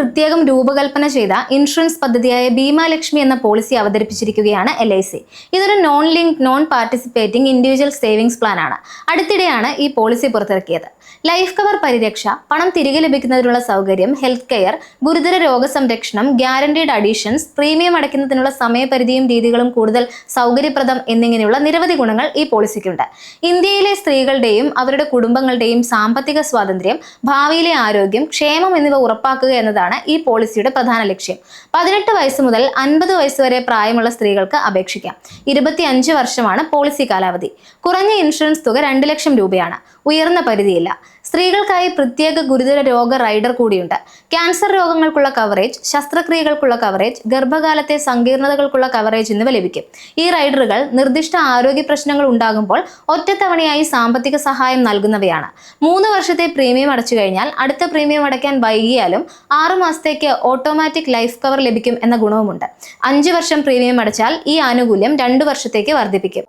പ്രത്യേകം രൂപകൽപ്പന ചെയ്ത ഇൻഷുറൻസ് പദ്ധതിയായ ഭീമാലക്ഷ്മി എന്ന പോളിസി അവതരിപ്പിച്ചിരിക്കുകയാണ് എൽ ഐ സി ഇതൊരു non link non participating individual savings plan ആണ്. അടുത്തിടെയാണ് ഈ പോളിസി പുറത്തിറക്കിയത്. ലൈഫ് കവർ പരിരക്ഷ പണം തിരികെ ലഭിക്കുന്നതിനുള്ള സൗകര്യം ഹെൽത്ത് കെയർ ഗുരുതര രോഗസംരക്ഷണം ഗ്യാരണ്ടീഡ് അഡീഷൻസ് പ്രീമിയം അടയ്ക്കുന്നതിനുള്ള സമയപരിധിയും രീതികളും കൂടുതൽ സൗകര്യപ്രദം എന്നിങ്ങനെയുള്ള നിരവധി ഗുണങ്ങൾ ഈ പോളിസിക്കുണ്ട്. ഇന്ത്യയിലെ സ്ത്രീകളുടെയും അവരുടെ കുടുംബങ്ങളുടെയും സാമ്പത്തിക സ്വാതന്ത്ര്യം ഭാവിയിലെ ആരോഗ്യം ക്ഷേമം എന്നിവ ഉറപ്പാക്കുക എന്നതാണ് ഈ പോളിസിയുടെ പ്രധാന ലക്ഷ്യം. പതിനെട്ട് വയസ്സ് മുതൽ അൻപത് വയസ്സ് വരെ പ്രായമുള്ള സ്ത്രീകൾക്ക് അപേക്ഷിക്കാം. ഇരുപത്തി അഞ്ച് വർഷമാണ് പോളിസി കാലാവധി. കുറഞ്ഞ ഇൻഷുറൻസ് തുക രണ്ട് ലക്ഷം രൂപയാണ്. ഉയർന്ന പരിധിയില്ല. സ്ത്രീകൾക്കായി പ്രത്യേക ഗുരുതര രോഗ റൈഡർ കൂടിയുണ്ട്. ക്യാൻസർ രോഗങ്ങൾക്കുള്ള കവറേജ് ശസ്ത്രക്രിയകൾക്കുള്ള കവറേജ് ഗർഭകാലത്തെ സങ്കീർണതകൾക്കുള്ള കവറേജ് എന്നിവ ലഭിക്കും. ഈ റൈഡറുകൾ നിർദ്ദിഷ്ട ആരോഗ്യ പ്രശ്നങ്ങൾ ഉണ്ടാകുമ്പോൾ ഒറ്റത്തവണയായി സാമ്പത്തിക സഹായം നൽകുന്നവയാണ്. മൂന്ന് വർഷത്തെ പ്രീമിയം അടച്ചു കഴിഞ്ഞാൽ അടുത്ത പ്രീമിയം അടയ്ക്കാൻ വൈകിയാലും ആറു മാസത്തേക്ക് ഓട്ടോമാറ്റിക് ലൈഫ് കവർ ലഭിക്കും എന്ന ഗുണവുമുണ്ട്. അഞ്ച് വർഷം പ്രീമിയം അടച്ചാൽ ഈ ആനുകൂല്യം രണ്ടു വർഷത്തേക്ക് വർദ്ധിപ്പിക്കും.